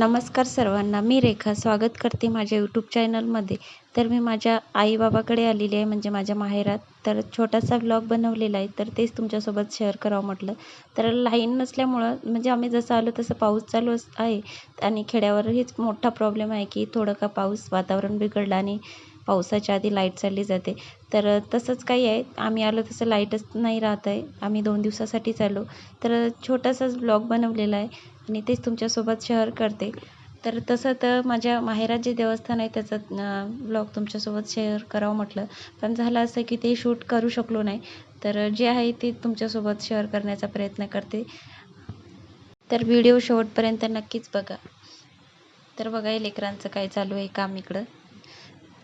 नमस्कार सर्वांना मी रेखा स्वागत करते माझ्या यूट्यूब चॅनलमध्ये तर मी माझ्या आईबाबाकडे आलेली आहे म्हणजे माझ्या माहेरात. तर छोटासा व्लॉग बनवलेला आहे तर तेच तुमच्यासोबत शेअर करावं म्हटलं. तर लाईन नसल्यामुळं म्हणजे आम्ही जसं आलो तसं पाऊस चालू आहे. आणि खेड्यावरहीच मोठा प्रॉब्लेम आहे की थोडं का पाऊस वातावरण बिघडलं आणि पावसाच्या आधी लाइट चालली जाते. तर तसंच काही आहे. आम्ही आलो तसं लाईटच नाही राहत आहे. आम्ही दोन दिवसासाठीच आलो. तर छोटासाच ब्लॉग बनवलेला आहे. आणि तेच तुमच्यासोबत शेअर करते. तर तसं तर माझ्या माहेरात जे देवस्थान आहे त्याचा ब्लॉग तुमच्यासोबत शेअर करावं म्हटलं. पण झालं असं की ते शूट करू शकलो नाही. तर जे आहे ते तुमच्यासोबत शेअर करण्याचा प्रयत्न करते. तर व्हिडिओ शेवटपर्यंत नक्कीच बघा. तर बघा हे लेकरांचं काय चालू आहे काम इकडं.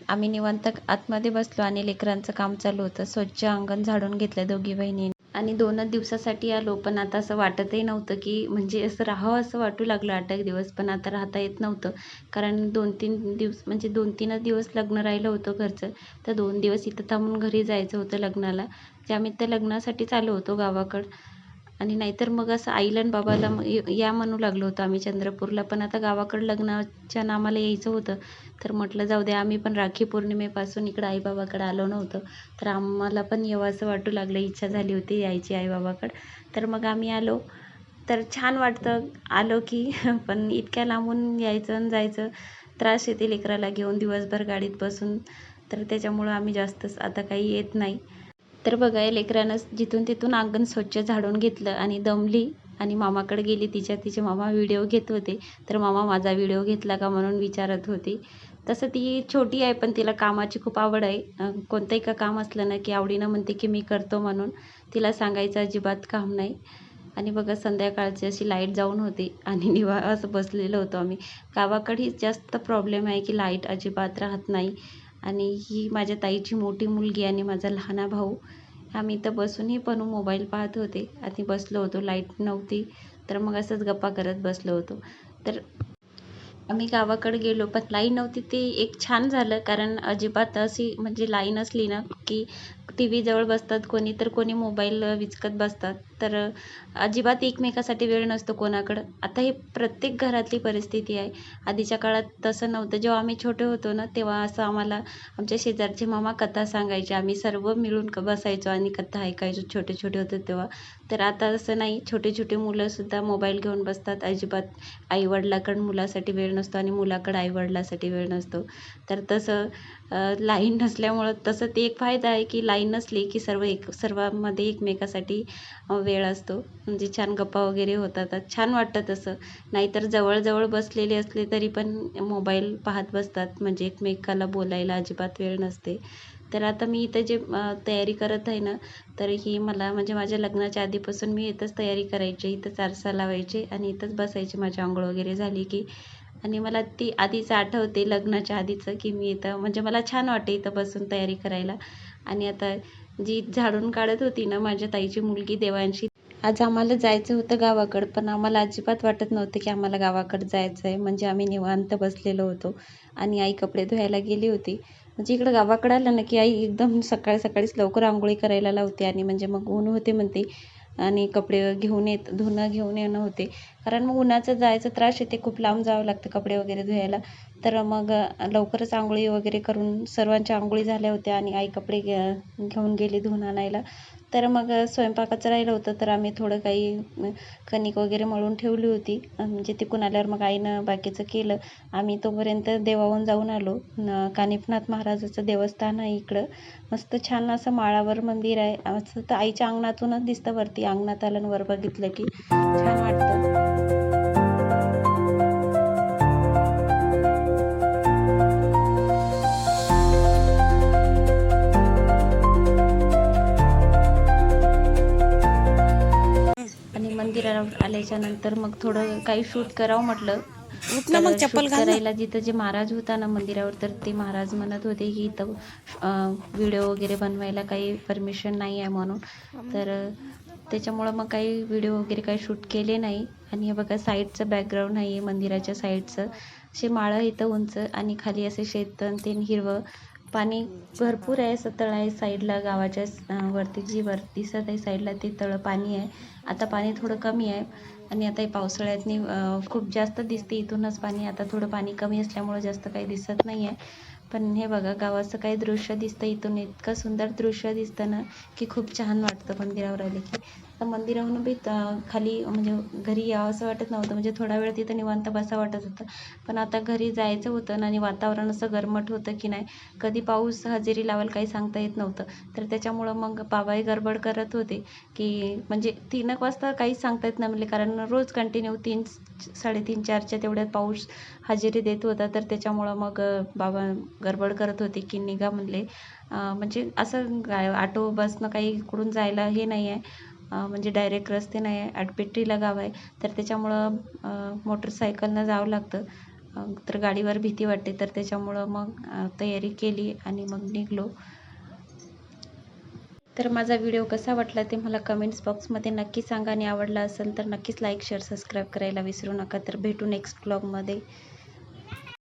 आम्ही निवांत आतमध्ये बसलो आणि लेकरांचं काम चालू होतं. स्वच्छ अंगण झाडून घेतलं दोघी बहिणी आणि दोनच दिवसासाठी आलो पण आता असं वाटतही नव्हतं की म्हणजे असं राहावं असं वाटू लागलं आठ एक दिवस पण आता राहता येत नव्हतं. कारण दोन तीन दिवस म्हणजे दोन तीनच दिवस लग्न राहिलं होतं घरचं. तर दोन दिवस इथं थांबून घरी जायचं होतं लग्नाला. त्यामुळे त्या लग्नासाठीच आलो होतो गावाकडं. आणि नाहीतर मग असं आईला आणि बाबाला मग या म्हणू लागलो होतो आम्ही चंद्रपूरला. पण आता गावाकडं लग्नाच्या नामाला यायचं होतं. तर म्हटलं जाऊ दे आम्ही पण राखी पौर्णिमेपासून इकडं आईबाबाकडं आलो नव्हतं. तर आम्हाला पण येवासं असं वाटू लागलं इच्छा झाली होती यायची आईबाबाकडं. तर मग आम्ही आलो. तर छान वाटतं आलो की पण इतक्या लांबून यायचं आणि जायचं त्रास येते लेकराला घेऊन दिवसभर गाडीत बसून. तर त्याच्यामुळं आम्ही जास्तच आता काही येत नाही. तर बघा या लेकरानं जिथून तिथून अंगण स्वच्छ झाडून घेतलं आणि दमली आणि मामाकडे गेली. तिच्या तिचे मामा व्हिडिओ घेत होते. तर मामा माझा व्हिडिओ घेतला का म्हणून विचारत होती. तसं ती छोटी आहे पण तिला कामाची खूप आवड आहे. कोणतंही का काम असलं ना की आवडीनं म्हणते की मी करतो म्हणून तिला सांगायचं अजिबात काम नाही. आणि बघा संध्याकाळची अशी लाइट जाऊन होती आणि निवा असं बसलेलो होतो आम्ही. गावाकडे जास्त प्रॉब्लेम आहे की लाइट अजिबात राहत नाही. आणि ही माझ्या ताईची मोठी मुलगी आणि माझा लहाना भाऊ आम्ही इथं बसूनही पण मोबाईल पाहत होते. आणि बसलो होतो लाइट नव्हती तर मग असंच गप्पा करत बसलो होतो. तर आम्ही गावाकडे गेलो पण लाईन नव्हती ते. एक छान झालं कारण अजिबात अशी म्हणजे लाईन असली ना की टी व्हीजवळ बसतात कोणी तर कोणी मोबाईल विचकत बसतात. तर अजिबात एकमेकासाठी वेळ नसतो कोणाकडं. आता ही प्रत्येक घरातली परिस्थिती आहे. आधीच्या काळात तसं नव्हतं. जेव्हा आम्ही छोटे होतो ना तेव्हा असं आम्हाला आमच्या शेजारचे मामा कथा सांगायचे. आम्ही सर्व मिळून बसायचो आणि कथा ऐकायचो. छोटे छोटे होते तेव्हा. तर आता असं नाही. छोटे छोटे मुलंसुद्धा मोबाईल घेऊन बसतात. अजिबात आईवडिलाकडं मुलासाठी वेळ नसतो आणि मुलाकडं आईवडिलासाठी वेळ नसतो. तर तसं लाईन नसल्यामुळं तसं ते एक फायदा आहे की लाईन नसली की सर्व एक सर्वांमध्ये एकमेकासाठी वेळ असतो. म्हणजे छान गप्पा वगैरे होतात. छान वाटतं तसं. नाहीतर जवळजवळ बसलेले असले तरी पण मोबाईल पाहत बसतात. म्हणजे एकमेकाला बोलायला अजिबात वेळ नसते. तर आता मी इथं जे तयारी करत आहे ना तर ही मला म्हणजे माझ्या लग्नाच्या आधीपासून मी इथंच तयारी करायची इथंच आरसा लावायचे आणि इथंच बसायचे. माझी आंघोळ वगैरे झाली की. आणि मला ती आधीच आठवते लग्नाच्या आधीचं की मी इथं म्हणजे मला छान वाटते इथं बसून तयारी करायला. आणि आता जी झाडून काढत होती ना माझ्या ताईची मुलगी देवांशी. आज आम्हाला जायचं होतं गावाकडं पण आम्हाला अजिबात वाटत नव्हतं की आम्हाला गावाकडं जायचं आहे म्हणजे आम्ही निवांत बसलेलो होतो आणि आई कपडे धुवायला गेली होती. म्हणजे इकडं गावाकडं आलं ना की आई एकदम सकाळी सकाळीच लवकर आंघोळी करायला लावते आणि म्हणजे मग ऊन होते म्हणते. आणि कपडे घेऊन येत धुणं घेऊन येणं होते. कारण मग उन्हाचं जायचं त्रास येते खूप लांब जावं लागतं कपडे वगैरे धुवायला तर मग लवकरच आंघोळी वगैरे करून सर्वांच्या आंघोळी झाल्या होत्या आणि आई कपडे घे घेऊन गेली धुवून आणायला. तर मग स्वयंपाकाचं राहिलं होतं तर आम्ही थोडं काही कणिक वगैरे मळून ठेवली होती. म्हणजे तिकून आल्यावर मग आईनं बाकीचं केलं. आम्ही तोपर्यंत देवाहून जाऊन आलो. कानिफनाथ महाराजाचं देवस्थान आहे इकडं. मस्त छान असं माळावर मंदिर आहे. असं तर आईच्या अंगणातूनच दिसतं वरती. अंगणात आलं वर बघितलं की छान वाटतं. मंदिरावर आल्याच्यानंतर मग थोडं काही शूट करावं म्हटलं. उठ ना मग चप्पल. करायला जिथं जे महाराज होता ना मंदिरावर तर ते महाराज म्हणत होते की इथं व्हिडिओ वगैरे बनवायला काही परमिशन नाही आहे म्हणून. तर त्याच्यामुळं मग काही व्हिडिओ वगैरे काही शूट केले नाही. आणि हे बघा साईडचं बॅकग्राऊंड आहे मंदिराच्या साईडचं असे माळं इथं उंच आणि खाली असे शेत ते हिरवं. पाणी भरपूर आहे असं तळ आहे साईडला गावाच्या वरती जी वर दिसत आहे साईडला ते तळं पाणी आहे. आता पाणी थोडं कमी आहे. आणि आता हे पावसाळ्यातनी खूप जास्त दिसते. इथूनच पाणी आता थोडं पाणी कमी असल्यामुळं जास्त काही दिसत नाही आहे पण हे बघा गावाचं काही दृश्य दिसतं इथून. इतकं सुंदर दृश्य दिसतं ना की खूप छान वाटतं मंदिरावर आले की. तर मंदिराहून बी खाली म्हणजे घरी यावं असं वाटत नव्हतं. म्हणजे थोडा वेळ तिथं निवांत बसा वाटत होतं. पण आता घरी जायचं होतं आणि वातावरण असं गरमट होतं की नाही कधी पाऊस हजेरी लावायला काही सांगता येत नव्हतं. तर त्याच्यामुळं मग बाबाही गडबड करत होते की म्हणजे तीन एक वाजता काहीच सांगता येत नाही. म्हणजे कारण रोज कंटिन्यू तीन साडेतीन चारच्या तेवढ्यात पाऊस हजेरी देत होता. तर त्याच्यामुळं मग बाबा गडबड करत होते की निघा म्हणले. म्हणजे असं गा ऑटो बसनं काही इकडून जायला हे नाही आहे म्हणजे डायरेक्ट रस्ते नाही आहे आटपेट्टीला गाव आहे. तर त्याच्यामुळं मोटरसायकलनं जावं लागतं. तर गाडीवर भीती वाटते. तर त्याच्यामुळं मग तयारी केली आणि मग निघलो. तर माझा व्हिडिओ कसा वाटला ते मला कमेंट्स बॉक्समध्ये नक्की सांगा आणि आवडला असेल तर नक्कीच लाईक शेअर सबस्क्राईब करायला विसरू नका. तर भेटू नेक्स्ट ब्लॉगमध्ये